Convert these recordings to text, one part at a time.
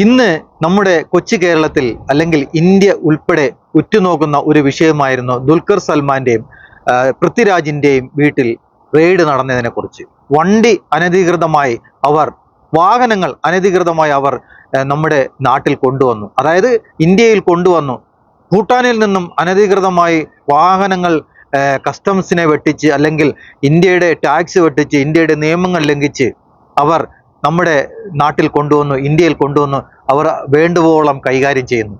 ഇന്ന് നമ്മുടെ കൊച്ചു കേരളത്തിൽ അല്ലെങ്കിൽ ഇന്ത്യ ഉൾപ്പെടെ ഉറ്റുനോക്കുന്ന ഒരു വിഷയമായിരുന്നു ദുൽഖർ സൽമാന്റെയും പൃഥ്വിരാജിന്റെയും വീട്ടിൽ റെയ്ഡ് നടന്നതിനെ കുറിച്ച്. വണ്ടി അനധികൃതമായി അവർ വാഹനങ്ങൾ അനധികൃതമായി അവർ നമ്മുടെ നാട്ടിൽ കൊണ്ടുവന്നു. അതായത് ഇന്ത്യയിൽ കൊണ്ടുവന്നു. ഭൂട്ടാനിൽ നിന്നും അനധികൃതമായി വാഹനങ്ങൾ കസ്റ്റംസിനെ വെട്ടിച്ച് അല്ലെങ്കിൽ ഇന്ത്യയുടെ ടാക്സ് വെട്ടിച്ച് ഇന്ത്യയുടെ നിയമങ്ങൾ ലംഘിച്ച് അവർ നമ്മുടെ നാട്ടിൽ കൊണ്ടുവന്നു ഇന്ത്യയിൽ കൊണ്ടുവന്നു അവർ വേണ്ടുവോളം കൈകാര്യം ചെയ്യുന്നു.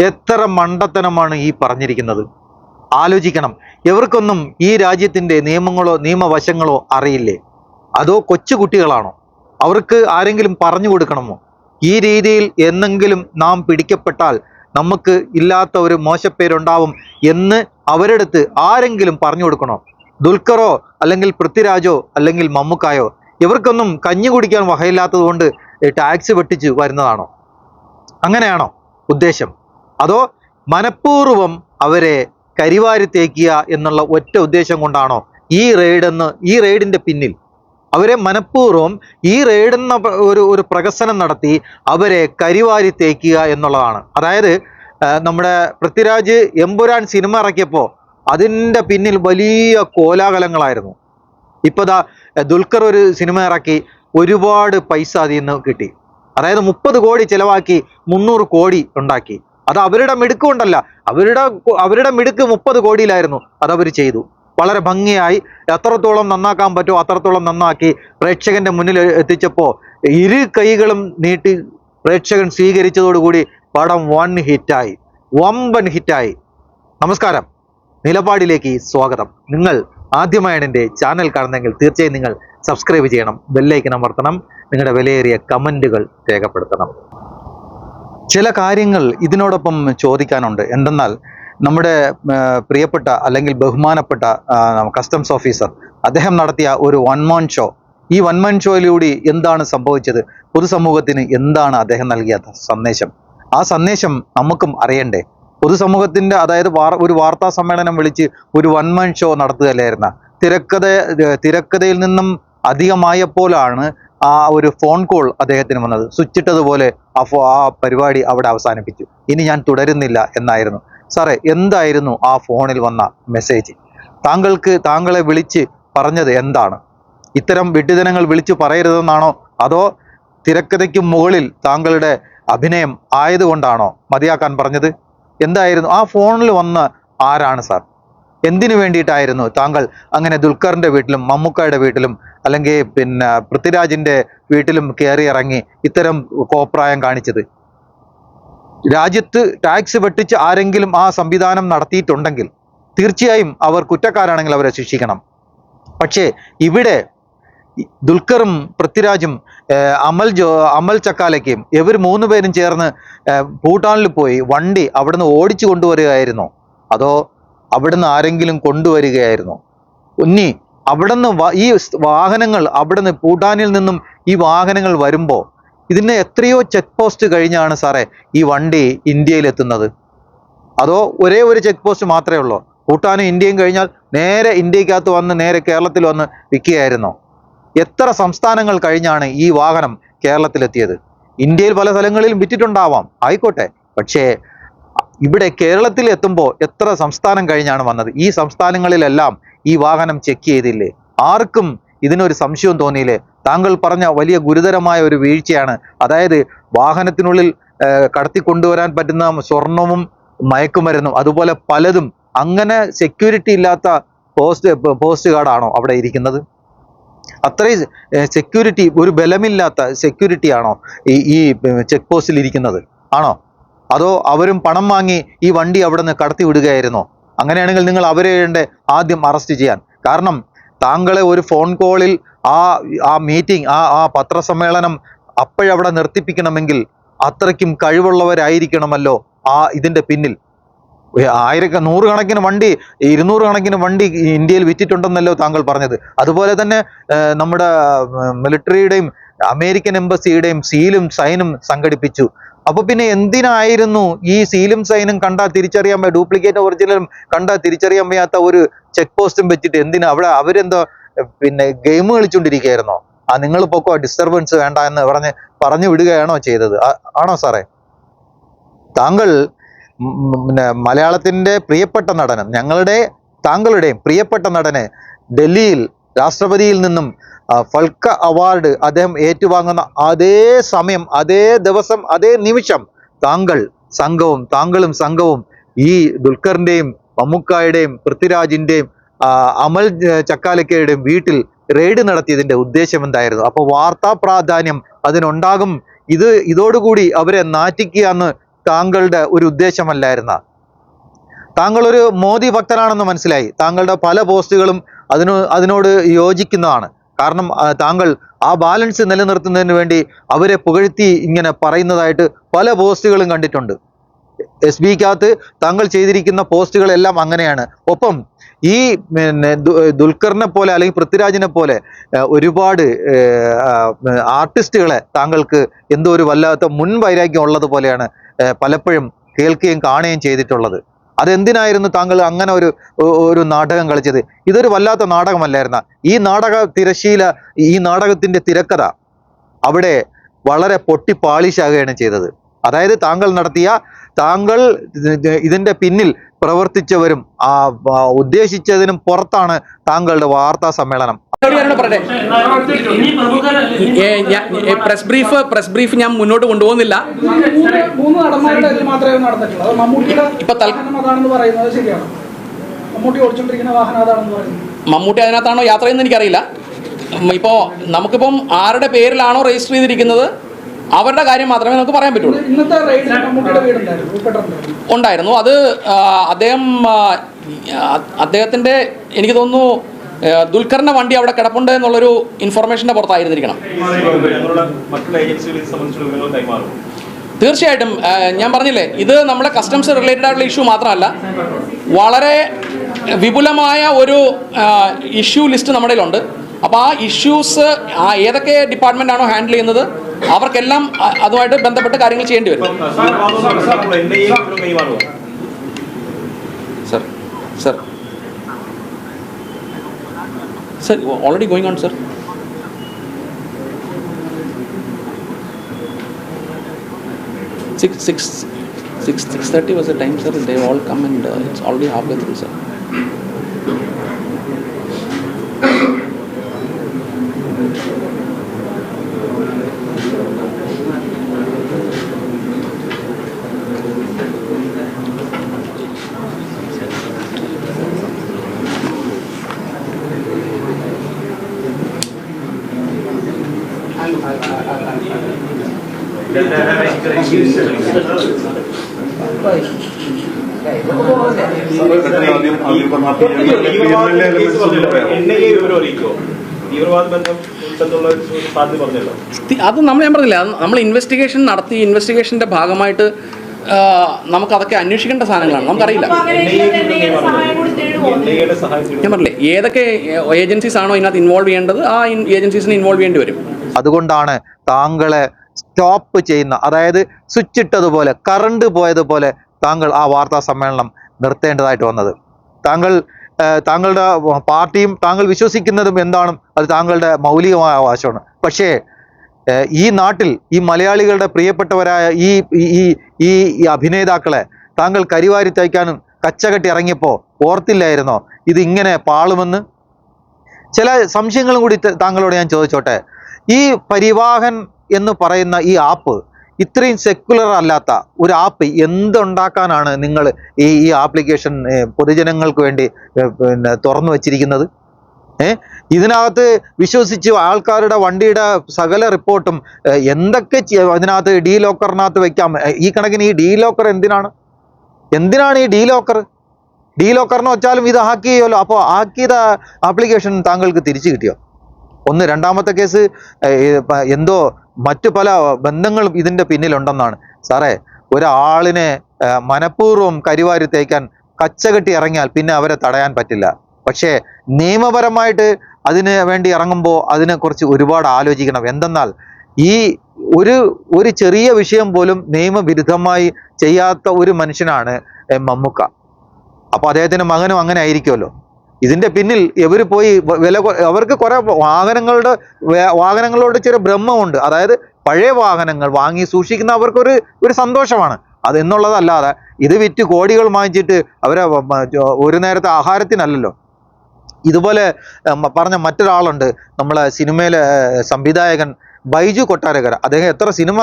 എത്ര മണ്ടത്തനമാണ് ഈ പറഞ്ഞിരിക്കുന്നത്. ആലോചിക്കണം. ഇവർക്കൊന്നും ഈ രാജ്യത്തിന്റെ നിയമങ്ങളോ നിയമവശങ്ങളോ അറിയില്ലേ? അതോ കൊച്ചുകുട്ടികളാണോ അവർക്ക് ആരെങ്കിലും പറഞ്ഞു കൊടുക്കണമോ? ഈ രീതിയിൽ എന്നെങ്കിലും നാം പിടിക്കപ്പെട്ടാൽ നമുക്ക് ഇല്ലാത്ത ഒരു മോശപ്പേരുണ്ടാവും എന്ന് അവരെടുത്ത് ആരെങ്കിലും പറഞ്ഞു കൊടുക്കണോ? ദുൽഖറോ അല്ലെങ്കിൽ പൃഥ്വിരാജോ അല്ലെങ്കിൽ മമ്മുക്കായോ? ഇവർക്കൊന്നും കഞ്ഞി കുടിക്കാൻ വകയില്ലാത്തത് കൊണ്ട് ടാക്സ് വെട്ടിച്ച് വരുന്നതാണോ? അങ്ങനെയാണോ ഉദ്ദേശം? അതോ മനഃപൂർവം അവരെ കരിവാരി തേക്കുക എന്നുള്ള ഒറ്റ ഉദ്ദേശം കൊണ്ടാണോ ഈ റെയ്ഡെന്ന് ഈ റെയ്ഡിന്റെ പിന്നിൽ? അവരെ മനഃപൂർവം ഈ റെയ്ഡെന്ന ഒരു ഒരു പ്രകസനം നടത്തി അവരെ കരിവാരി തേക്കുക എന്നുള്ളതാണ്. അതായത് നമ്മുടെ പൃഥ്വിരാജ് എമ്പുരാൻ സിനിമ ഇറക്കിയപ്പോൾ അതിന്റെ പിന്നിൽ വലിയ കോലാഹലങ്ങളായിരുന്നു. ഇപ്പോൾ ദാ ദുൽഖർ ഒരു സിനിമ ഇറക്കി ഒരുപാട് പൈസ അതിൽ നിന്ന് കിട്ടി. അതായത് മുപ്പത് കോടി ചിലവാക്കി മുന്നൂറ് കോടി ഉണ്ടാക്കി. അത് അവരുടെ മിടുക്ക് കൊണ്ടല്ല അവരുടെ അവരുടെ മിടുക്ക് മുപ്പത് കോടിയിലായിരുന്നു അതവർ ചെയ്തു. വളരെ ഭംഗിയായി എത്രത്തോളം നന്നാക്കാൻ പറ്റുമോ അത്രത്തോളം നന്നാക്കി പ്രേക്ഷകന്റെ മുന്നിൽ എത്തിച്ചപ്പോൾ ഇരു കൈകളും നീട്ടി പ്രേക്ഷകൻ സ്വീകരിച്ചതോടുകൂടി പടം വൺ ഹിറ്റായി വമ്പൻ ഹിറ്റായി. നമസ്കാരം. നിലപാടിലേക്ക് സ്വാഗതം. നിങ്ങൾ ആദ്യമായാണ് എന്റെ ചാനൽ കാണുന്നതെങ്കിൽ തീർച്ചയായും നിങ്ങൾ സബ്സ്ക്രൈബ് ചെയ്യണം ബെല്ലൈക്കൻ അമർത്തണം നിങ്ങളുടെ വിലയേറിയ കമന്റുകൾ രേഖപ്പെടുത്തണം. ചില കാര്യങ്ങൾ ഇതിനോടൊപ്പം ചോദിക്കാനുണ്ട്. എന്തെന്നാൽ നമ്മുടെ പ്രിയപ്പെട്ട അല്ലെങ്കിൽ ബഹുമാനപ്പെട്ട കസ്റ്റംസ് ഓഫീസർ അദ്ദേഹം നടത്തിയ ഒരു വൺമാൻ ഷോ ഈ വൺമാൻ ഷോയിലൂടെ എന്താണ് സംഭവിച്ചത്? പൊതുസമൂഹത്തിന് എന്താണ് അദ്ദേഹം നൽകിയ സന്ദേശം? ആ സന്ദേശം നമുക്കും അറിയണ്ടേ? പൊതുസമൂഹത്തിന്റെ അതായത് വാർ ഒരു വാർത്താ സമ്മേളനം വിളിച്ച് ഒരു വൺ മാൻ ഷോ നടത്തുകയല്ലായിരുന്ന? തിരക്കഥ തിരക്കഥയിൽ നിന്നും അധികമായപ്പോഴാണ് ആ ഒരു ഫോൺ കോൾ അദ്ദേഹത്തിന് വന്നത്. സ്വിച്ചിട്ടതുപോലെ ആ ഫോ ആ പരിപാടി അവിടെ അവസാനിപ്പിച്ചു. ഇനി ഞാൻ തുടരുന്നില്ല എന്നായിരുന്നു. സാറേ എന്തായിരുന്നു ആ ഫോണിൽ വന്ന മെസ്സേജ് താങ്കൾക്ക് താങ്കളെ വിളിച്ച് പറഞ്ഞത് എന്താണ്? ഇത്തരം വിഡ്ഢിതനങ്ങൾ വിളിച്ചു പറയരുതെന്നാണോ? അതോ തിരക്കഥയ്ക്ക് മുകളിൽ താങ്കളുടെ അഭിനയം ആയതുകൊണ്ടാണോ മതിയാക്കാൻ പറഞ്ഞത്? എന്തായിരുന്നു? ആ ഫോണിൽ വന്ന ആരാണ് സാർ? എന്തിനു വേണ്ടിയിട്ടായിരുന്നു താങ്കൾ അങ്ങനെ ദുൽഖറിന്റെ വീട്ടിലും മമ്മൂക്കയുടെ വീട്ടിലും അല്ലെങ്കിൽ പിന്നെ പൃഥ്വിരാജിന്റെ വീട്ടിലും കയറി ഇറങ്ങി ഇത്തരം കോപ്രായം കാണിച്ചത്? രാജ്യത്ത് ടാക്സ് വെട്ടിച്ച് ആരെങ്കിലും ആ സംവിധാനം നടത്തിയിട്ടുണ്ടെങ്കിൽ തീർച്ചയായും അവർ കുറ്റക്കാരാണെങ്കിൽ അവരെ ശിക്ഷിക്കണം. പക്ഷേ ഇവിടെ ദുൽഖറും പൃഥ്വിരാജും അമൽ ജോ അമൽ ചക്കാലയ്ക്കും ഇവർ മൂന്ന് പേരും ചേർന്ന് ഭൂട്ടാനിൽ പോയി വണ്ടി അവിടുന്ന് ഓടിച്ചു കൊണ്ടുവരികയായിരുന്നോ. അതോ അവിടുന്ന് ആരെങ്കിലും കൊണ്ടുവരികയായിരുന്നോ. ഉന്നി അവിടുന്ന് ഈ വാഹനങ്ങൾ അവിടുന്ന് ഭൂട്ടാനിൽ നിന്നും ഈ വാഹനങ്ങൾ വരുമ്പോൾ ഇതിന് എത്രയോ ചെക്ക് പോസ്റ്റ് കഴിഞ്ഞാണ് സാറേ ഈ വണ്ടി ഇന്ത്യയിൽ എത്തുന്നത് അതോ ഒരേ ഒരു ചെക്ക് പോസ്റ്റ് മാത്രമേ ഉള്ളൂ? ഭൂട്ടാനും ഇന്ത്യയും കഴിഞ്ഞാൽ നേരെ ഇന്ത്യക്കകത്ത് വന്ന് നേരെ കേരളത്തിൽ വന്ന് വിൽക്കുകയായിരുന്നോ. എത്ര സംസ്ഥാനങ്ങൾ കഴിഞ്ഞാണ് ഈ വാഹനം കേരളത്തിലെത്തിയത്? ഇന്ത്യയിൽ പല സ്ഥലങ്ങളിലും വിറ്റിട്ടുണ്ടാവാം. ആയിക്കോട്ടെ. പക്ഷേ ഇവിടെ കേരളത്തിൽ എത്തുമ്പോൾ എത്ര സംസ്ഥാനം കഴിഞ്ഞാണ് വന്നത്? ഈ സംസ്ഥാനങ്ങളിലെല്ലാം ഈ വാഹനം ചെക്ക് ചെയ്തില്ലേ? ആർക്കും ഇതിനൊരു സംശയവും തോന്നിയില്ലേ? താങ്കൾ പറഞ്ഞ വലിയ ഗുരുതരമായ ഒരു വീഴ്ചയാണ്. അതായത് വാഹനത്തിനുള്ളിൽ കടത്തിക്കൊണ്ടുവരാൻ പറ്റുന്ന സ്വർണവും മയക്കുമരുന്നും അതുപോലെ പലതും അങ്ങനെ സെക്യൂരിറ്റി ഇല്ലാത്ത പോസ്റ്റ് പോസ്റ്റ് ഗാർഡാണോ അവിടെ ഇരിക്കുന്നത്? അത്രയും സെക്യൂരിറ്റി ഒരു ബലമില്ലാത്ത സെക്യൂരിറ്റി ആണോ ഈ ഈ ചെക്ക് പോസ്റ്റിൽ ഇരിക്കുന്നത്? ആണോ? അതോ അവരും പണം വാങ്ങി ഈ വണ്ടി അവിടെ നിന്ന് കടത്തി വിടുകയായിരുന്നോ? അങ്ങനെയാണെങ്കിൽ നിങ്ങൾ അവരെ ആദ്യം അറസ്റ്റ് ചെയ്യാൻ. കാരണം താങ്കളെ ഒരു ഫോൺ കോളിൽ ആ ആ മീറ്റിംഗ് ആ ആ പത്രസമ്മേളനം അപ്പോഴവിടെ നിർത്തിപ്പിക്കണമെങ്കിൽ അത്രയ്ക്കും കഴിവുള്ളവരായിരിക്കണമല്ലോ ആ ഇതിന്റെ പിന്നിൽ. ആയിരക്ക നൂറുകണക്കിന് വണ്ടി ഇരുന്നൂറ് കണക്കിന് വണ്ടി ഇന്ത്യയിൽ വിറ്റിട്ടുണ്ടെന്നല്ലോ താങ്കൾ പറഞ്ഞത്. അതുപോലെ തന്നെ നമ്മുടെ മിലിറ്ററിയുടെയും അമേരിക്കൻ എംബസിയുടെയും സീലും സൈനും സംഘടിപ്പിച്ചു. അപ്പൊ പിന്നെ എന്തിനായിരുന്നു ഈ സീലും സൈനും കണ്ടാൽ തിരിച്ചറിയാൻ ഡ്യൂപ്ലിക്കേറ്റ് ഒറിജിനലും കണ്ടാൽ തിരിച്ചറിയാൻ വയ്യാത്ത ഒരു ചെക്ക് പോസ്റ്റും വെച്ചിട്ട് എന്തിനാ? അവിടെ അവരെന്തോ പിന്നെ ഗെയിം കളിച്ചുകൊണ്ടിരിക്കുകയായിരുന്നോ ആ നിങ്ങൾ പൊക്കോ ഡിസ്റ്റർബൻസ് വേണ്ട എന്ന് പറഞ്ഞ് പറഞ്ഞു വിടുകയാണോ ചെയ്തത്? ആണോ സാറേ? താങ്കൾ പിന്നെ മലയാളത്തിന്റെ പ്രിയപ്പെട്ട നടൻ ഞങ്ങളുടെ താങ്കളുടെയും പ്രിയപ്പെട്ട നടന് ഡൽഹിയിൽ രാഷ്ട്രപതിയിൽ നിന്നും ഫൽക്ക അവാർഡ് അദ്ദേഹം ഏറ്റുവാങ്ങുന്ന അതേ സമയം അതേ ദിവസം അതേ നിമിഷം താങ്കൾ സംഘവും താങ്കളും സംഘവും ഈ ദുൽഖറിന്റെയും മമ്മൂക്കായുടെയും പൃഥ്വിരാജിന്റെയും അമൽ ചക്കാലക്കയുടെയും വീട്ടിൽ റെയ്ഡ് നടത്തിയതിന്റെ ഉദ്ദേശം എന്തായിരുന്നു? അപ്പോൾ വാർത്താ പ്രാധാന്യം അതിനുണ്ടാകും. ഇത് ഇതോടുകൂടി അവരെ നാറ്റിക്കുക എന്ന് താങ്കളുടെ ഒരു ഉദ്ദേശമല്ലായിരുന്ന. താങ്കളൊരു മോദി ഭക്തനാണെന്ന് മനസ്സിലായി. താങ്കളുടെ പല പോസ്റ്റുകളും അതിനോ അതിനോട് യോജിക്കുന്നതാണ്. കാരണം താങ്കൾ ആ ബാലൻസ് നിലനിർത്തുന്നതിന് വേണ്ടി അവരെ പുകഴ്ത്തി ഇങ്ങനെ പറയുന്നതായിട്ട് പല പോസ്റ്റുകളും കണ്ടിട്ടുണ്ട്. എസ് ബിക്കകത്ത് താങ്കൾ ചെയ്തിരിക്കുന്ന പോസ്റ്റുകളെല്ലാം അങ്ങനെയാണ്. ഒപ്പം ഈ പിന്നെ ദുൽഖറിനെ പോലെ അല്ലെങ്കിൽ പൃഥ്വിരാജിനെ പോലെ ഒരുപാട് ആർട്ടിസ്റ്റുകളെ താങ്കൾക്ക് എന്തോ ഒരു വല്ലാത്ത മുൻവൈരാഗ്യം ഉള്ളത് പോലെയാണ് പലപ്പോഴും കേൾക്കുകയും കാണുകയും ചെയ്തിട്ടുള്ളത്. അതെന്തിനായിരുന്നു താങ്കൾ അങ്ങനെ ഒരു ഒരു നാടകം കളിച്ചത്? ഇതൊരു വല്ലാത്ത നാടകമല്ലായിരുന്ന? ഈ നാടക തിരശീല ഈ നാടകത്തിന്റെ തിരക്കഥ അവിടെ വളരെ പൊട്ടി പാളിശാകുകയാണ് ചെയ്തത്. അതായത് താങ്കൾ നടത്തിയ താങ്കൾ ഇതിന്റെ പിന്നിൽ പ്രവർത്തിച്ചവരും ഉദ്ദേശിച്ചതിനും പുറത്താണ് താങ്കളുടെ വാർത്താ സമ്മേളനം. പ്രസ് ബ്രീഫ് പ്രസ് ബ്രീഫ് ഞാൻ മുന്നോട്ട് കൊണ്ടുപോകുന്നില്ല. ഇപ്പൊ മമ്മൂട്ടി അതിനകത്താണോ യാത്ര ചെയ്യുന്നത് എനിക്കറിയില്ല ഇപ്പോ ഇപ്പോൾ നമുക്കിപ്പം ആരുടെ പേരിലാണോ രജിസ്റ്റർ ചെയ്തിരിക്കുന്നത്? അവരുടെ കാര്യം മാത്രമേ നമുക്ക് പറയാൻ പറ്റുള്ളൂ. ഉണ്ടായിരുന്നു. അത് അദ്ദേഹം അദ്ദേഹത്തിന്റെ അദ്ദേഹത്തിന്റെ എനിക്ക് തോന്നുന്നു ആ, ദുൽഖറിന്റെ വണ്ടി അവിടെ കിടപ്പുണ്ട് എന്നുള്ളൊരു ഇൻഫർമേഷന്റെ പുറത്തായിരുന്നിരിക്കണം. തീർച്ചയായിട്ടും ഞാൻ പറഞ്ഞില്ലേ ഇത് നമ്മുടെ കസ്റ്റംസ് റിലേറ്റഡ് ആയിട്ടുള്ള ഇഷ്യൂ മാത്രമല്ല വളരെ വിപുലമായ ഒരു ഇഷ്യൂ ലിസ്റ്റ് നമ്മുടെ ഉണ്ട് അപ്പോൾ ആ ഇഷ്യൂസ് ആ ഏതൊക്കെ ഡിപ്പാർട്ട്മെന്റ് ആണോ ഹാൻഡിൽ ചെയ്യുന്നത് അവർക്കെല്ലാം അതുമായിട്ട് ബന്ധപ്പെട്ട് കാര്യങ്ങൾ ചെയ്യേണ്ടി വരും. സർ തീവ്രവാദം Sir, already going on, sir. Six six six six thirty was the time, sir. They all come and uh, it's already halfway through, sir. വിവരം അറിയിക്കുമോ തീവ്രവാദ ബന്ധം ഉണ്ടെന്നുള്ള ഒരു സാധ്യത പറഞ്ഞല്ലോ തി- അത് നമ്മൾ ഞാൻ പറഞ്ഞില്ല നമ്മൾ ഇൻവെസ്റ്റിഗേഷൻ നടത്തി ഇൻവെസ്റ്റിഗേഷന്റെ ഭാഗമായിട്ട് നമുക്ക് അതൊക്കെ അന്വേഷിക്കേണ്ട സാധനങ്ങളാണ്. നമുക്കറിയില്ല. ഞാൻ. പറഞ്ഞില്ലേ ഏതൊക്കെ ഏജൻസീസ് ആണോ ഇതിനകത്ത് ഇൻവോൾവ് ചെയ്യേണ്ടത് ആ ഏജൻസീസിനെ ഇൻവോൾവ് ചെയ്യേണ്ടി വരും. അതുകൊണ്ടാണ് താങ്കളെ സ്റ്റോപ്പ് ചെയ്യുന്ന അതായത് സ്വിച്ച് ഇട്ടതുപോലെ കറണ്ട് പോയതുപോലെ താങ്കൾ ആ വാർത്താ സമ്മേളനം നിർത്തേണ്ടതായിട്ട് വന്നത്. താങ്കൾ താങ്കളുടെ പാർട്ടിയും താങ്കൾ വിശ്വസിക്കുന്നതും എന്താണ് അത് താങ്കളുടെ മൗലികമായ അവകാശമാണ്. പക്ഷേ ഈ നാട്ടിൽ ഈ മലയാളികളുടെ പ്രിയപ്പെട്ടവരായ ഈ ഈ- ഈ അഭിനേതാക്കളെ താങ്കൾ കരിവാരി തയ്ക്കാനും കച്ചകെട്ടി ഇറങ്ങിയപ്പോൾ ഓർത്തില്ലായിരുന്നോ? ഇതിങ്ങനെ പാളുമെന്ന്? ചില സംശയങ്ങളും കൂടി താങ്കളോട് ഞാൻ ചോദിച്ചോട്ടെ. ഈ പരിവാഹൻ എന്ന് പറയുന്ന ഈ ആപ്പ് ഇത്രയും സെക്കുലർ അല്ലാത്ത ഒരു ആപ്പ് എന്തുണ്ടാക്കാനാണ് നിങ്ങൾ ഈ ഈ ആപ്ലിക്കേഷൻ പൊതുജനങ്ങൾക്ക് വേണ്ടി പിന്നെ തുറന്നു വച്ചിരിക്കുന്നത്? ഏ? ഇതിനകത്ത് വിശ്വസിച്ച് ആൾക്കാരുടെ വണ്ടിയുടെ സകല റിപ്പോർട്ടും എന്തൊക്കെ അതിനകത്ത് ഡീ ലോക്കറിനകത്ത് വെക്കാം ഈ കണക്കിന് ഈ ഡി ലോക്കർ എന്തിനാണ്? എന്തിനാണ് ഈ ഡി ലോക്കർ ഡി ലോക്കറിന് വെച്ചാലും ഇത് ഹാക്ക് ചെയ്യുമല്ലോ. അപ്പോൾ ഹാക്ക് ചെയ്ത ആപ്ലിക്കേഷൻ താങ്കൾക്ക് തിരിച്ചു കിട്ടിയോ? ഒന്ന് രണ്ടാമത്തെ കേസ് എന്തോ മറ്റു പല ബന്ധങ്ങളും ഇതിന്റെ പിന്നിലുണ്ടെന്നാണ്. സാറേ ഒരാളിനെ മനഃപൂർവം കരിവാരി തേക്കാൻ കച്ചകെട്ടി ഇറങ്ങിയാൽ പിന്നെ അവരെ തടയാൻ പറ്റില്ല. പക്ഷേ നിയമപരമായിട്ട് അതിന് വേണ്ടി ഇറങ്ങുമ്പോൾ അതിനെക്കുറിച്ച് ഒരുപാട് ആലോചിക്കണം. എന്തെന്നാൽ ഈ ഒരു ഒരു ചെറിയ വിഷയം പോലും നിയമവിരുദ്ധമായി ചെയ്യാത്ത ഒരു മനുഷ്യനാണ് മമ്മൂക്ക. അപ്പോൾ അദ്ദേഹത്തിന്റെ മകനും അങ്ങനെ ആയിരിക്കുമല്ലോ. ഇതിന്റെ പിന്നിൽ ഇവർ പോയി വില അവർക്ക് കുറെ വാഹനങ്ങളുടെ വാഹനങ്ങളോട് ചെറിയ ഭ്രമമുണ്ട്. അതായത് പഴയ വാഹനങ്ങൾ വാങ്ങി സൂക്ഷിക്കുന്ന അവർക്കൊരു ഒരു സന്തോഷമാണ്. അത് എന്നുള്ളതല്ലാതെ ഇത് വിറ്റ് കോടികൾ വാങ്ങിച്ചിട്ട് അവരെ ഒരു നേരത്തെ ആഹാരത്തിനല്ലല്ലോ. ഇതുപോലെ പറഞ്ഞ മറ്റൊരാളുണ്ട്. നമ്മളെ സിനിമയിലെ സംവിധായകൻ ബൈജു കൊട്ടാരക്കര. അദ്ദേഹം എത്ര സിനിമ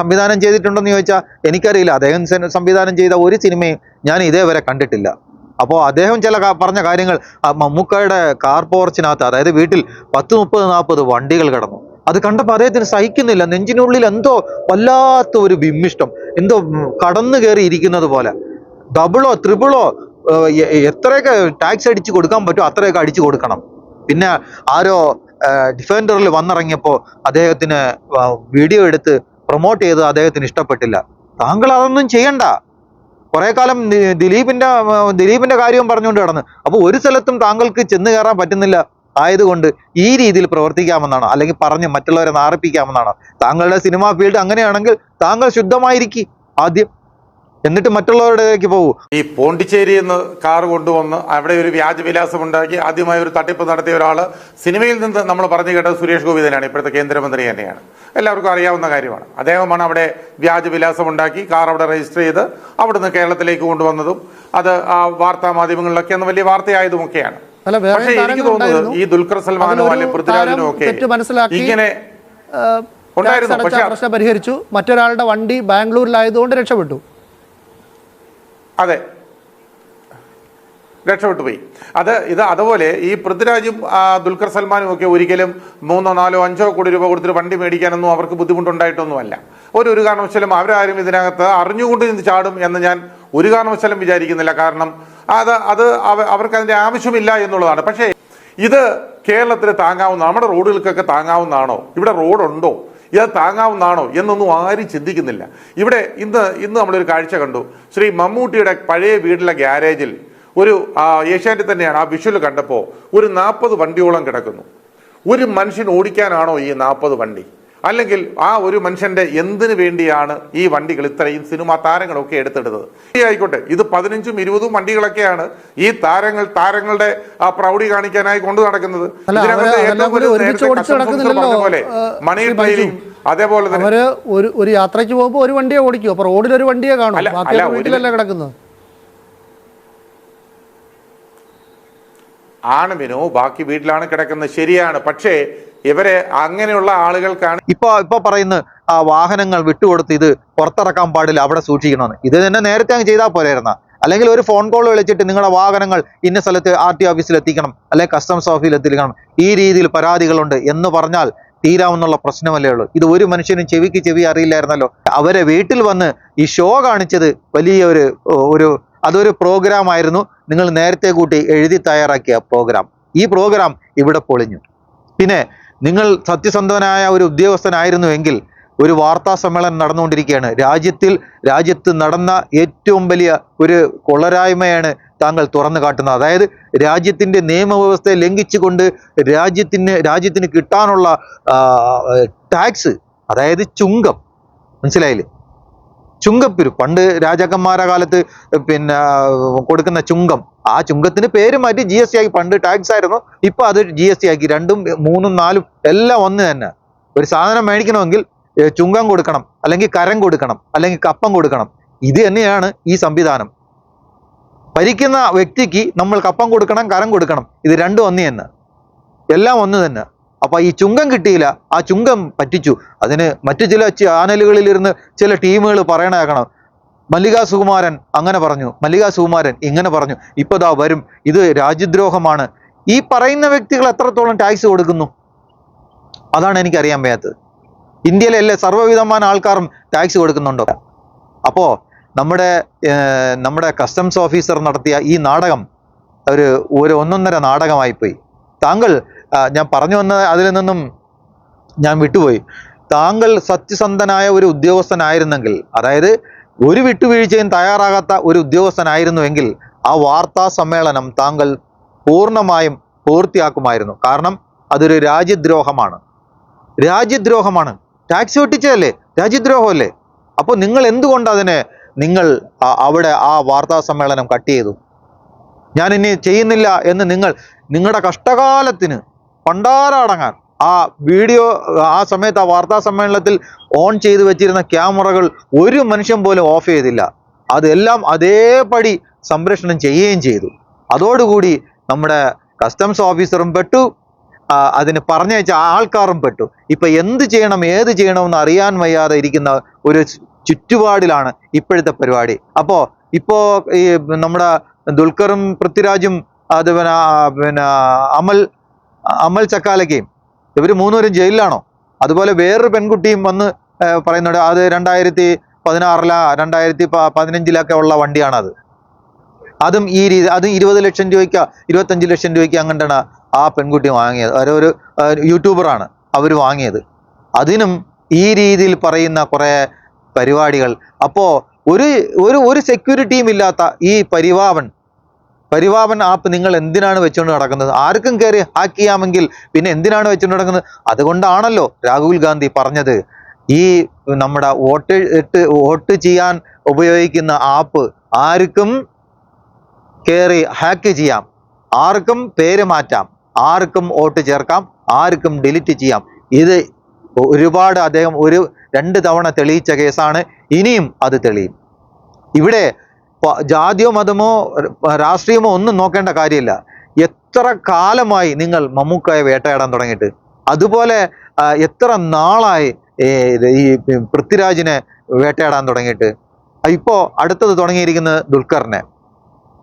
സംവിധാനം ചെയ്തിട്ടുണ്ടെന്ന് ചോദിച്ചാൽ എനിക്കറിയില്ല. അദ്ദേഹം സംവിധാനം ചെയ്ത ഒരു സിനിമയും ഞാൻ ഇതേവരെ കണ്ടിട്ടില്ല. അപ്പോൾ അദ്ദേഹം ചില പറഞ്ഞ കാര്യങ്ങൾ മമ്മൂക്കയുടെ കാർ പോർച്ചിനകത്ത് അതായത് വീട്ടിൽ പത്ത് മുപ്പത് നാൽപ്പത് വണ്ടികൾ കിടന്നു. അത് കണ്ടപ്പോൾ അദ്ദേഹത്തിന് സഹിക്കുന്നില്ല. നെഞ്ചിനുള്ളിൽ എന്തോ വല്ലാത്ത ഒരു വിമ്മിഷ്ടം. എന്തോ കടന്നു കയറി ഇരിക്കുന്നത് പോലെ. ഡബിളോ ത്രിബിളോ എത്രയൊക്കെ ടാക്സ് അടിച്ചു കൊടുക്കാൻ പറ്റുമോ അത്രയൊക്കെ അടിച്ചു കൊടുക്കണം. പിന്നെ ആരോ ഡിഫൻഡറിൽ വന്നിറങ്ങിയപ്പോൾ അദ്ദേഹത്തിന് വീഡിയോ എടുത്ത് പ്രൊമോട്ട് ചെയ്ത് അദ്ദേഹത്തിന് ഇഷ്ടപ്പെട്ടില്ല. താങ്കൾ അതൊന്നും ചെയ്യണ്ട. കുറെ കാലം ദിലീപിന്റെ ദിലീപിന്റെ കാര്യവും പറഞ്ഞുകൊണ്ട് കിടന്ന് അപ്പോൾ ഒരു സ്ഥലത്തും താങ്കൾക്ക് ചെന്ന് കയറാൻ പറ്റുന്നില്ല ആയതുകൊണ്ട് ഈ രീതിയിൽ പ്രവർത്തിക്കാമെന്നാണ് അല്ലെങ്കിൽ പറഞ്ഞ് മറ്റുള്ളവരെ നാറിപ്പിക്കാമെന്നാണ്. താങ്കളുടെ സിനിമാ ഫീൽഡ് അങ്ങനെയാണെങ്കിൽ താങ്കൾ ശുദ്ധമായിരിക്കും ആദ്യം. എന്നിട്ട് മറ്റുള്ളവരുടേക്ക് പോകൂ. ഈ പോണ്ടിച്ചേരി എന്ന് കാർ കൊണ്ടുവന്ന് അവിടെ ഒരു വ്യാജവിലാസം ഉണ്ടാക്കി ആദ്യമായി ഒരു തട്ടിപ്പ് നടത്തിയ ഒരാൾ സിനിമയിൽ നിന്ന് നമ്മൾ പറഞ്ഞു കേട്ടത് സുരേഷ് ഗോപി തന്നെയാണ് ഇപ്പോഴത്തെ കേന്ദ്രമന്ത്രി തന്നെയാണ്. എല്ലാവർക്കും അറിയാവുന്ന കാര്യമാണ്. അദ്ദേഹമാണ് അവിടെ വ്യാജവിലാസം ഉണ്ടാക്കി കാർ അവിടെ രജിസ്റ്റർ ചെയ്ത് അവിടുന്ന് കേരളത്തിലേക്ക് കൊണ്ടുവന്നതും അത് ആ വാർത്താ മാധ്യമങ്ങളിലൊക്കെ അന്ന് വലിയ വാർത്തയായതുമൊക്കെയാണ് പക്ഷേ എനിക്ക് തോന്നുന്നത് ഈ ദുൽഖർ സൽമാനോ അല്ലെ അല്ലെങ്കിൽ പൃഥ്വിരാജിനോ ഒക്കെ ഇങ്ങനെ ഉണ്ടായിരുന്നു. പക്ഷേ- പ്രശ്നം പരിഹരിച്ചു. മറ്റൊരാളുടെ വണ്ടി ബാംഗ്ലൂരിലായതുകൊണ്ട് രക്ഷപ്പെട്ടു. അതെ. രക്ഷപ്പെട്ടു പോയി. അത് ഇത് അതുപോലെ ഈ പൃഥ്വിരാജും ദുൽഖർ സൽമാനും ഒക്കെ ഒരിക്കലും മൂന്നോ നാലോ അഞ്ചോ കോടി രൂപ കൊടുത്തിട്ട് വണ്ടി മേടിക്കാനൊന്നും അവർക്ക് ബുദ്ധിമുട്ടുണ്ടായിട്ടൊന്നുമല്ല. ഒരു ഒരു കാരണവശാലും അവരാരും ഇതിനകത്ത് അറിഞ്ഞുകൊണ്ട് ഇന്ന് ചാടും എന്ന് ഞാൻ ഒരു കാരണവശാലും വിചാരിക്കുന്നില്ല. കാരണം അത് അത് അവ- അവർക്ക് അതിന്റെ ആവശ്യമില്ല എന്നുള്ളതാണ്. പക്ഷേ ഇത് കേരളത്തിൽ താങ്ങാവുന്ന നമ്മുടെ റോഡുകൾക്കൊക്കെ താങ്ങാവുന്നതാണോ? ഇവിടെ റോഡുണ്ടോ? ഇത് താങ്ങാവുന്നതാണോ എന്നൊന്നും ആരും ചിന്തിക്കുന്നില്ല. ഇവിടെ ഇന്ന് ഇന്ന് നമ്മളൊരു കാഴ്ച കണ്ടു. ശ്രീ മമ്മൂട്ടിയുടെ പഴയ വീടിലെ ഗ്യാരേജിൽ ഒരു ഏഷ്യാനെറ്റ് തന്നെയാണ് ആ വിഷ്വൽ കണ്ടപ്പോൾ ഒരു നാൽപ്പത് വണ്ടിയോളം കിടക്കുന്നു. ഒരു മനുഷ്യൻ ഓടിക്കാനാണോ ഈ നാൽപ്പത് വണ്ടി? അല്ലെങ്കിൽ ആ ഒരു മനുഷ്യന്റെ എന്തിനു വേണ്ടിയാണ് ഈ വണ്ടികൾ ഇത്രയും സിനിമാ താരങ്ങളൊക്കെ എടുത്തെടുത്തത് ഈ ആയിക്കോട്ടെ ഇത് പതിനഞ്ചും ഇരുപതും വണ്ടികളൊക്കെയാണ് ഈ താരങ്ങൾ താരങ്ങളുടെ ആ പ്രൗഢി കാണിക്കാനായി കൊണ്ടു നടക്കുന്നത്. പോലെ ഏഹ്, മണി ട്രെയിനിങ് അതേപോലെ തന്നെ ഒരു ഒരു യാത്രയ്ക്ക് പോകുമ്പോൾ ഒരു വണ്ടിയെ ഓടിക്കും അപ്പൊ റോഡിൽ ഒരു വണ്ടിയെ കാണും ഒരു- കിടക്കുന്നത്. ആണ് വിനു ബാക്കി വീട്ടിലാണ് കിടക്കുന്നത് ശരിയാണ്. പക്ഷേ ഇവരെ അങ്ങനെയുള്ള ആളുകൾക്കാണ് ഇപ്പൊ ഇപ്പൊ പറയുന്ന ആ വാഹനങ്ങൾ വിട്ടുകൊടുത്ത് ഇത് പുറത്തിറക്കാൻ പാടില്ല അവിടെ സൂക്ഷിക്കണമെന്ന്. ഇത് തന്നെ നേരത്തെ അങ്ങ് ചെയ്താൽ പോരായിരുന്ന. അല്ലെങ്കിൽ ഒരു ഫോൺ കോൾ വിളിച്ചിട്ട് നിങ്ങളുടെ വാഹനങ്ങൾ ഇന്ന സ്ഥലത്ത് ആർ ടി ഓഫീസിൽ എത്തിക്കണം അല്ലെങ്കിൽ കസ്റ്റംസ് ഓഫീസിൽ എത്തിക്കണം. ഈ രീതിയിൽ പരാതികളുണ്ട് എന്ന് പറഞ്ഞാൽ തീരാമെന്നുള്ള പ്രശ്നമല്ലേ ഉള്ളൂ. ഇത് ഒരു മനുഷ്യനും ചെവിക്ക് ചെവി അറിയില്ലായിരുന്നല്ലോ. അവരെ വീട്ടിൽ വന്ന് ഈ ഷോ കാണിച്ചത് വലിയ ഒരു ഒരു അതൊരു പ്രോഗ്രാം ആയിരുന്നു. നിങ്ങൾ നേരത്തെ കൂട്ടി എഴുതി തയ്യാറാക്കിയ പ്രോഗ്രാം ഈ പ്രോഗ്രാം ഇവിടെ പൊളിഞ്ഞു. പിന്നെ നിങ്ങൾ സത്യസന്ധനായ ഒരു ഉദ്യോഗസ്ഥനായിരുന്നുവെങ്കിൽ ഒരു വാർത്താ സമ്മേളനം നടന്നുകൊണ്ടിരിക്കുകയാണ്. രാജ്യത്തിൽ രാജ്യത്ത് നടന്ന ഏറ്റവും വലിയ ഒരു കൊള്ളരായ്മയാണ് താങ്കൾ തുറന്നു കാട്ടുന്നത്. അതായത് രാജ്യത്തിന്റെ നിയമവ്യവസ്ഥയെ ലംഘിച്ചുകൊണ്ട് രാജ്യത്തിന് രാജ്യത്തിന് കിട്ടാനുള്ള ടാക്സ് അതായത് ചുങ്കം മനസ്സിലായില്ലേ? ചുങ്കപ്പിരു. പണ്ട് രാജാക്കന്മാരുടെ കാലത്ത് പിന്നെ കൊടുക്കുന്ന ചുങ്കം. ആ ചുങ്കത്തിന് പേര് മാറ്റി ജി എസ് ടി ആക്കി. പണ്ട് ടാക്സ് ആയിരുന്നു. ഇപ്പൊ അത് ജി എസ് ടി ആക്കി. രണ്ടും മൂന്നും നാലും എല്ലാം ഒന്ന് തന്നെ. ഒരു സാധനം മേടിക്കണമെങ്കിൽ ചുങ്കം കൊടുക്കണം. അല്ലെങ്കിൽ കരം കൊടുക്കണം. അല്ലെങ്കിൽ കപ്പം കൊടുക്കണം. ഇത് തന്നെയാണ് ഈ സംവിധാനം. ഭരിക്കുന്ന വ്യക്തിക്ക് നമ്മൾ കപ്പം കൊടുക്കണം കരം കൊടുക്കണം. ഇത് രണ്ടും ഒന്ന് തന്നെ. എല്ലാം ഒന്ന് തന്നെ. അപ്പൊ ഈ ചുങ്കം കിട്ടിയില്ല. ആ ചുങ്കം പറ്റിച്ചു. അതിന് മറ്റു ചില ചാനലുകളിൽ ഇരുന്ന് ചില ടീമുകൾ പറയണേക്കണം. മല്ലികാ സുകുമാരൻ അങ്ങനെ പറഞ്ഞു. മല്ലികാ സുകുമാരൻ ഇങ്ങനെ പറഞ്ഞു. ഇപ്പൊ ദാ വരും. ഇത് രാജ്യദ്രോഹമാണ്. ഈ പറയുന്ന വ്യക്തികൾ എത്രത്തോളം ടാക്സ് കൊടുക്കുന്നു? അതാണ് എനിക്ക് അറിയാൻ വയ്യാത്തത്. ഇന്ത്യയിലെ എല്ലാ സർവവിധമായ ആൾക്കാരും ടാക്സ് കൊടുക്കുന്നുണ്ടോ? അപ്പോ നമ്മുടെ നമ്മുടെ കസ്റ്റംസ് ഓഫീസർ നടത്തിയ ഈ നാടകം ഒരു ഒരു ഒന്നൊന്നര നാടകമായിപ്പോയി. താങ്കൾ ഞാൻ പറഞ്ഞു വന്ന അതിൽ നിന്നും ഞാൻ വിട്ടുപോയി. താങ്കൾ സത്യസന്ധനായ ഒരു ഉദ്യോഗസ്ഥനായിരുന്നെങ്കിൽ അതായത് ഒരു വിട്ടുവീഴ്ചയും തയ്യാറാകാത്ത ഒരു ഉദ്യോഗസ്ഥനായിരുന്നുവെങ്കിൽ ആ വാർത്താ സമ്മേളനം താങ്കൾ പൂർണമായും പൂർത്തിയാക്കുമായിരുന്നു. കാരണം അതൊരു രാജ്യദ്രോഹമാണ്. രാജ്യദ്രോഹമാണ്. ടാക്സ് വെട്ടിച്ചതല്ലേ രാജ്യദ്രോഹമല്ലേ? അപ്പോൾ നിങ്ങൾ എന്തുകൊണ്ട് അതിനെ നിങ്ങൾ അവിടെ ആ വാർത്താ സമ്മേളനം കട്ട് ചെയ്തു? ഞാൻ ഇനി ചെയ്യുന്നില്ല എന്ന് നിങ്ങൾ നിങ്ങളുടെ കഷ്ടകാലത്തിന് പണ്ടാരടങ്ങാൻ. ആ വീഡിയോ ആ സമയത്ത് ആ വാർത്താ സമ്മേളനത്തിൽ ഓൺ ചെയ്തു വെച്ചിരുന്ന ക്യാമറകൾ ഒരു മനുഷ്യൻ പോലും ഓഫ് ചെയ്തില്ല. അതെല്ലാം അതേപടി സംരക്ഷണം ചെയ്യുകയും ചെയ്തു. അതോടുകൂടി നമ്മുടെ കസ്റ്റംസ് ഓഫീസറും പെട്ടു. അതിന് പറഞ്ഞയച്ച ആൾക്കാരും പെട്ടു. ഇപ്പൊ എന്ത് ചെയ്യണം ഏത് ചെയ്യണമെന്ന് അറിയാൻ വയ്യാതെ ഇരിക്കുന്ന ഒരു ചുറ്റുപാടിലാണ് ഇപ്പോഴത്തെ പരിപാടി. അപ്പോ ഇപ്പോ ഈ നമ്മുടെ ദുൽഖറും പൃഥ്വിരാജും അത് പിന്നെ പിന്നെ അമൽ അമൽ ചക്കാലയ്ക്കയും ഇവർ മൂന്നുപേരും ജയിലിലാണോ? അതുപോലെ വേറൊരു പെൺകുട്ടിയും വന്ന് പറയുന്നുണ്ട് അത് രണ്ടായിരത്തി പതിനാറിലാ രണ്ടായിരത്തി പതിനഞ്ചിലൊക്കെ ഉള്ള വണ്ടിയാണത്. അതും ഈ രീതി അതും ഇരുപത് ലക്ഷം രൂപയ്ക്ക് ഇരുപത്തഞ്ച് ലക്ഷം രൂപയ്ക്ക് അങ്ങോട്ടാണ് ആ പെൺകുട്ടി വാങ്ങിയത്. ആ, യൂട്യൂബറാണ് അവർ വാങ്ങിയത്. അതിനും ഈ രീതിയിൽ പറയുന്ന കുറേ പരിപാടികൾ. അപ്പോൾ ഒരു ഒരു ഒരു സെക്യൂരിറ്റിയും ഇല്ലാത്ത ഈ പരിവാവൻ പരിവാവൻ ആപ്പ് നിങ്ങൾ എന്തിനാണ് വെച്ചുകൊണ്ട് നടക്കുന്നത്? ആർക്കും കയറി ഹാക്ക് ചെയ്യാമെങ്കിൽ പിന്നെ എന്തിനാണ് വെച്ചുകൊണ്ട് നടക്കുന്നത്? അതുകൊണ്ടാണല്ലോ രാഹുൽ ഗാന്ധി പറഞ്ഞത്. ഈ നമ്മുടെ വോട്ട് ഇട്ട് വോട്ട് ചെയ്യാൻ ഉപയോഗിക്കുന്ന ആപ്പ് ആർക്കും കയറി ഹാക്ക് ചെയ്യാം. ആർക്കും പേര് മാറ്റാം. ആർക്കും വോട്ട് ചേർക്കാം. ആർക്കും ഡിലീറ്റ് ചെയ്യാം. ഇത് ഒരുപാട് അദ്ദേഹം ഒരു രണ്ട് തവണ തെളിയിച്ച കേസാണ്. ഇനിയും അത് തെളിയും. ഇവിടെ ജാതിയോ മതമോ രാഷ്ട്രീയമോ ഒന്നും നോക്കേണ്ട കാര്യമില്ല. എത്ര കാലമായി നിങ്ങൾ മമ്മൂക്കായ വേട്ടയാടാൻ തുടങ്ങിയിട്ട്? അതുപോലെ എത്ര നാളായി ഈ പൃഥ്വിരാജിനെ വേട്ടയാടാൻ തുടങ്ങിയിട്ട്? ഇപ്പോ അടുത്തത് തുടങ്ങിയിരിക്കുന്നത് ദുൽഖറിനെ.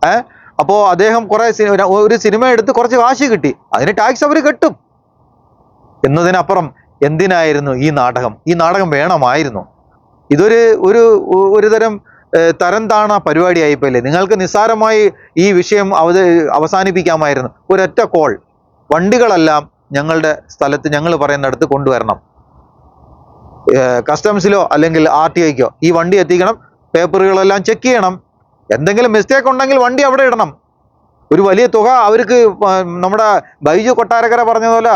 ഏ അപ്പോ അദ്ദേഹം കുറേ ഒരു- സിനിമ എടുത്ത് കുറച്ച് വാശി കിട്ടി. അതിന് ടാക്സ് അവർ കെട്ടും. എന്നതിനപ്പുറം എന്തിനായിരുന്നു ഈ നാടകം? ഈ നാടകം വേണമായിരുന്നു. ഇതൊരു ഒരു ഒരു തരം പരിപാടി തരം താണ പരിപാടിയായിപ്പോയില്ലേ? നിങ്ങൾക്ക് നിസ്സാരമായി ഈ വിഷയം അവസാനിപ്പിക്കാമായിരുന്നു. ഒരൊറ്റ കോൾ വണ്ടികളെല്ലാം ഞങ്ങളുടെ സ്ഥലത്ത് ഞങ്ങൾ പറയുന്നിടത്ത് കൊണ്ടുവരണം. കസ്റ്റംസിലോ അല്ലെങ്കിൽ ആർ ടി ഐക്കോ ഈ വണ്ടി എത്തിക്കണം. പേപ്പറുകളെല്ലാം ചെക്ക് ചെയ്യണം. എന്തെങ്കിലും മിസ്റ്റേക്ക് ഉണ്ടെങ്കിൽ വണ്ടി അവിടെ ഇടണം. ഒരു വലിയ തുക അവർക്ക് നമ്മുടെ ബൈജു കൊട്ടാരക്കര പറഞ്ഞതുപോലെ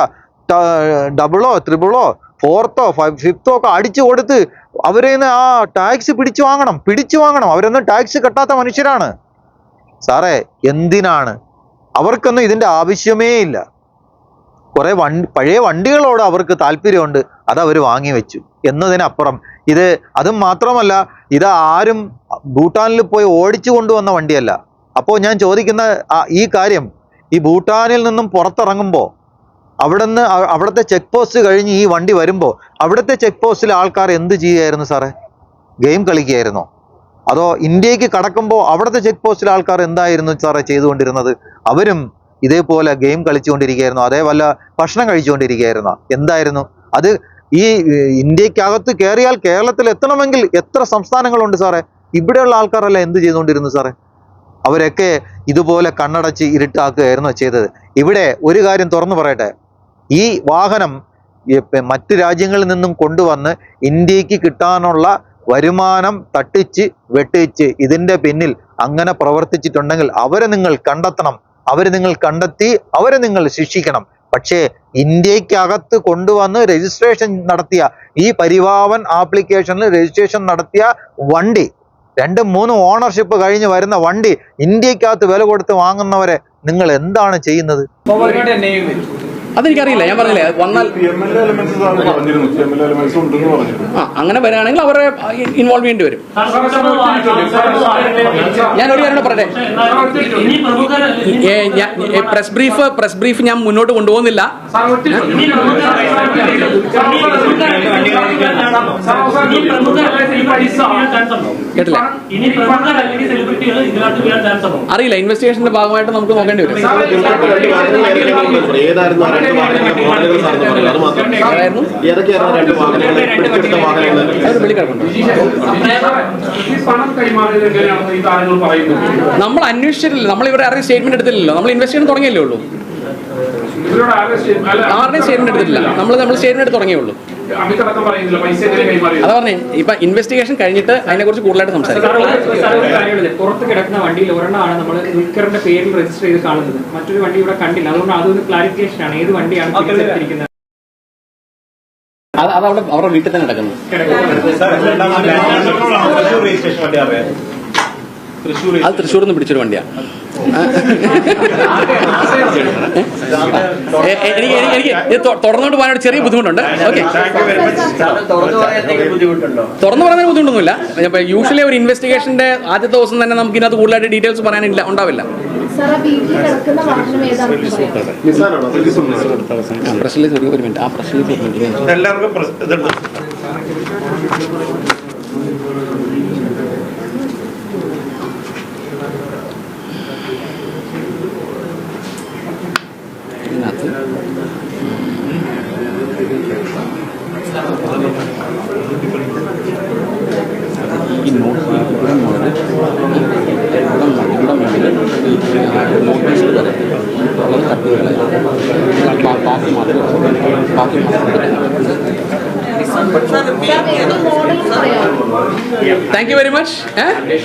ഡബിളോ ത്രിബിളോ ഫോർത്തോ ഫിഫ്ത്തോ ഒക്കെ അടിച്ചു കൊടുത്ത് അവരെ ആ ടാക്സ് പിടിച്ചു വാങ്ങണം പിടിച്ചു വാങ്ങണം. അവരൊന്നും ടാക്സ് കെട്ടാത്ത മനുഷ്യരാണ്. സാറേ എന്തിനാണ്? അവർക്കൊന്നും ഇതിന്റെ ആവശ്യമേ ഇല്ല. കുറേ വണ്ടി പഴയ വണ്ടികളോട് അവർക്ക് താല്പര്യമുണ്ട്. അത് അവർ വാങ്ങി വെച്ചു. എന്നതിനപ്പുറം ഇത് അതും മാത്രമല്ല ഇത് ആരും ഭൂട്ടാനിൽ പോയി ഓടിച്ചു കൊണ്ടുവന്ന വണ്ടിയല്ല. അപ്പോൾ ഞാൻ ചോദിക്കുന്ന ഈ കാര്യം ഈ ഭൂട്ടാനിൽ നിന്നും പുറത്തിറങ്ങുമ്പോൾ അവിടുന്ന് നിന്ന് അവിടുത്തെ ചെക്ക് പോസ്റ്റ് കഴിഞ്ഞ് ഈ വണ്ടി വരുമ്പോൾ അവിടുത്തെ ചെക്ക് പോസ്റ്റിൽ ആൾക്കാർ എന്ത് ചെയ്യുമായിരുന്നു സാറേ? ഗെയിം കളിക്കുകയായിരുന്നോ? അതോ ഇന്ത്യയ്ക്ക് കടക്കുമ്പോൾ അവിടുത്തെ ചെക്ക് പോസ്റ്റിൽ ആൾക്കാർ എന്തായിരുന്നു സാറേ ചെയ്തുകൊണ്ടിരുന്നത്? അവരും ഇതേപോലെ ഗെയിം കളിച്ചുകൊണ്ടിരിക്കുകയായിരുന്നു? അതേ വല്ല ഭക്ഷണം കഴിച്ചുകൊണ്ടിരിക്കുകയായിരുന്നു? എന്തായിരുന്നു? അത് ഈ ഇന്ത്യക്കകത്ത് കയറിയാൽ കേരളത്തിൽ എത്തണമെങ്കിൽ എത്ര സംസ്ഥാനങ്ങളുണ്ട് സാറേ? ഇവിടെയുള്ള ആൾക്കാരെല്ലാം എന്ത് ചെയ്തുകൊണ്ടിരുന്നു സാറേ? അവരൊക്കെ ഇതുപോലെ കണ്ണടച്ച് ഇരുട്ടാക്കുകയായിരുന്നു ചെയ്തത്? ഇവിടെ ഒരു കാര്യം തുറന്നു പറയട്ടെ. ഈ വാഹനം മറ്റ് രാജ്യങ്ങളിൽ നിന്നും കൊണ്ടുവന്ന് ഇന്ത്യയ്ക്ക് കിട്ടാനുള്ള വരുമാനം തട്ടിച്ച് വെട്ടിച്ച് ഇതിന്റെ പിന്നിൽ അങ്ങനെ പ്രവർത്തിച്ചിട്ടുണ്ടെങ്കിൽ അവരെ നിങ്ങൾ കണ്ടെത്തണം. അവരെ നിങ്ങൾ കണ്ടെത്തി അവരെ നിങ്ങൾ ശിക്ഷിക്കണം. പക്ഷേ ഇന്ത്യക്കകത്ത് കൊണ്ടുവന്ന് രജിസ്ട്രേഷൻ നടത്തിയ ഈ പരിവാഹൻ ആപ്ലിക്കേഷനിൽ രജിസ്ട്രേഷൻ നടത്തിയ വണ്ടി രണ്ടും മൂന്നും ഓണർഷിപ്പ് കഴിഞ്ഞ് വരുന്ന വണ്ടി ഇന്ത്യക്കകത്ത് വില കൊടുത്ത് വാങ്ങുന്നവരെ നിങ്ങൾ എന്താണ് ചെയ്യുന്നത്? അതെനിക്കറിയില്ല ഞാൻ പറഞ്ഞില്ലേ വന്നാൽ ആ അങ്ങനെ വരികയാണെങ്കിൽ അവരെ ഇൻവോൾവ് ചെയ്യേണ്ടി വരും. ഞാനൊരു ഒരു കാര്യം പറയട്ടെ? പ്രസ് ബ്രീഫ് പ്രസ് ബ്രീഫ് ഞാൻ മുന്നോട്ട് കൊണ്ടുപോകുന്നില്ല. കേട്ടില്ല. അറിയില്ല ഇൻവെസ്റ്റിഗേഷന്റെ ഭാഗമായിട്ട് നമുക്ക് നോക്കേണ്ടി വരും. ഏതൊക്കെയായിരുന്നു രണ്ട് വാഹനങ്ങൾ? പിടിച്ചെടുത്ത വാഹനങ്ങൾ. നമ്മൾ അന്വേഷിച്ചിട്ടില്ല. നമ്മൾ ഇവരെ ആരെയും സ്റ്റേറ്റ്മെന്റ് എടുത്തില്ലല്ലോ. നമ്മൾ ഇൻവെസ്റ്റിഗേഷൻ തുടങ്ങിയല്ലേ ഉള്ളൂ? ആരുടെയും സ്റ്റേറ്റ്മെന്റ് എടുത്തിട്ടില്ല. നമ്മൾ നമ്മൾ സ്റ്റേറ്റ്മെന്റ് എടുത്ത് അതാ പറഞ്ഞേ ഇപ്പൊ ഇൻവെസ്റ്റിഗേഷൻ കഴിഞ്ഞിട്ട് അതിനെ കുറിച്ച് കൂടുതലായിട്ട് സംസാരിക്കാം പുറത്ത് കിടക്കുന്ന വണ്ടിയിൽ ഒരെണ്ണമാണ് നമ്മൾ ദുൽഖറിന്റെ പേരിൽ രജിസ്റ്റർ ചെയ്ത് കാണുന്നത് മറ്റൊരു വണ്ടി ഇവിടെ കണ്ടില്ല അതുകൊണ്ട് അതൊരു ക്ലാരിഫിക്കേഷൻ ആണ് ഏത് വണ്ടിയാണ് തിരിച്ചെടുത്തിരിക്കുന്നത് അത് അത് അവിടെ അവരുടെ വീട്ടിൽ തന്നെ നടക്കുന്നു തൃശ്ശൂർ അത് തൃശ്ശൂർ നിന്ന് പിടിച്ചൊരു വണ്ടിയാണ് എനിക്ക് എനിക്ക് എനിക്ക്. ഇത് തൊ- തുടർന്നോട്ട് പോകാനൊരു ചെറിയ ബുദ്ധിമുട്ടുണ്ട്. ഓക്കെ. തുറന്നു പറയാൻ ബുദ്ധിമുട്ടൊന്നുമില്ല. യൂഷ്വലി ഒരു ഇൻവെസ്റ്റിഗേഷന്റെ ആദ്യത്തെ ദിവസം തന്നെ നമുക്ക് ഇതിനകത്ത് കൂടുതലായിട്ട് ഡീറ്റെയിൽസ് പറയാനില്ല ഉണ്ടാവില്ല. Sir thank you very much. Eh?